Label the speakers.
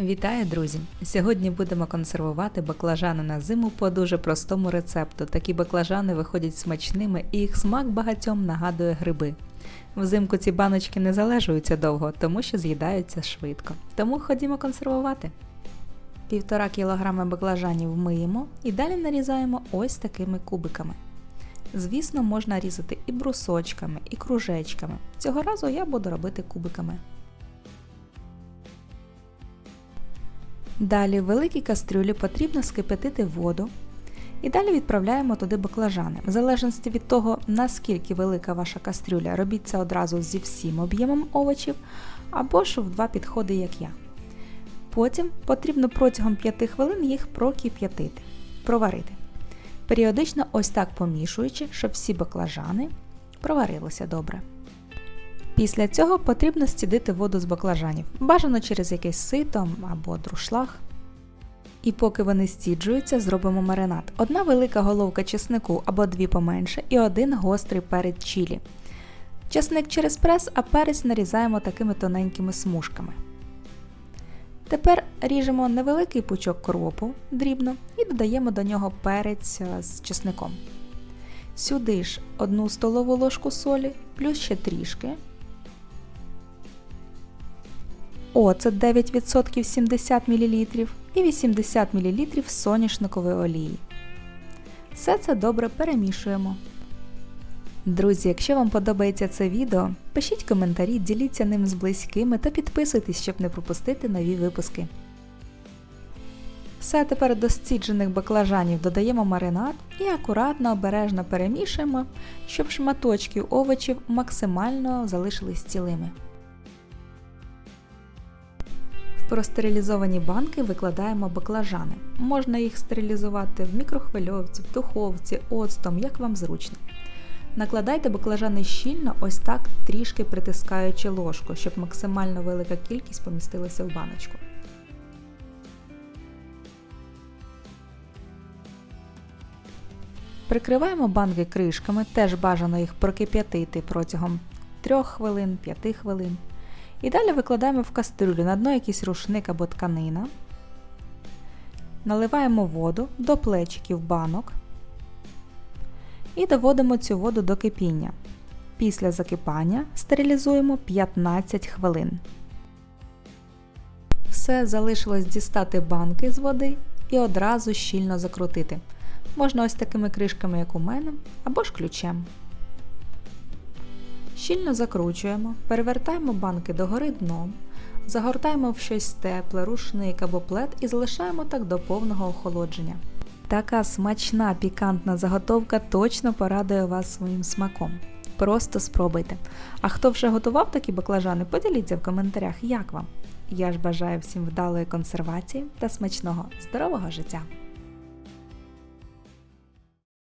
Speaker 1: Вітаю, друзі! Сьогодні будемо консервувати баклажани на зиму по дуже простому рецепту. Такі баклажани виходять смачними і їх смак багатьом нагадує гриби. Взимку ці баночки не залежуються довго, тому що з'їдаються швидко. Тому ходімо консервувати. Півтора кілограми баклажанів миємо і далі нарізаємо ось такими кубиками. Звісно, можна різати і брусочками, і кружечками. Цього разу я буду робити кубиками. Далі в великій кастрюлі потрібно скипятити воду. І далі відправляємо туди баклажани. В залежності від того, наскільки велика ваша кастрюля, робіть це одразу зі всім об'ємом овочів, або ж в два підходи, як я. Потім потрібно протягом 5 хвилин їх прокип'ятити, проварити. Періодично ось так помішуючи, щоб всі баклажани проварилися добре. Після цього потрібно стідити воду з баклажанів, бажано через якесь сито або друшлаг. І поки вони стіджуються, зробимо маринад. Одна велика головка чеснику або дві поменше, і один гострий перець чілі. Чесник через прес, а перець нарізаємо такими тоненькими смужками. Тепер ріжемо невеликий пучок кропу дрібно і додаємо до нього перець з чесником. Сюди ж одну столову ложку солі, плюс ще трішки. Оцет 9% 70 мл і 80 мл соняшникової олії. Все це добре перемішуємо. Друзі, якщо вам подобається це відео, пишіть коментарі, діліться ним з близькими та підписуйтесь, щоб не пропустити нові випуски. Все тепер до стіджених баклажанів додаємо маринад і акуратно обережно перемішуємо, щоб шматочки овочів максимально залишились цілими. В простерилізовані банки викладаємо баклажани. Можна їх стерилізувати в мікрохвильовці, в духовці, оцтом, як вам зручно. Накладайте баклажани щільно, ось так трішки притискаючи ложку, щоб максимально велика кількість помістилася в баночку. Прикриваємо банки кришками, теж бажано їх прокип'ятити протягом 3 хвилин, 5 хвилин. І далі викладаємо в кастрюлю на дно якийсь рушник або тканина. Наливаємо воду до плечиків банок і доводимо цю воду до кипіння. Після закипання стерилізуємо 15 хвилин. Все залишилось дістати банки з води і одразу щільно закрутити. Можна ось такими кришками, як у мене, або ж ключем. Щільно закручуємо, перевертаємо банки догори дном, загортаємо в щось тепле, рушник або плед і залишаємо так до повного охолодження. Така смачна пікантна заготовка точно порадує вас своїм смаком. Просто спробуйте. А хто вже готував такі баклажани, поділіться в коментарях, як вам. Я ж бажаю всім вдалої консервації та смачного здорового життя!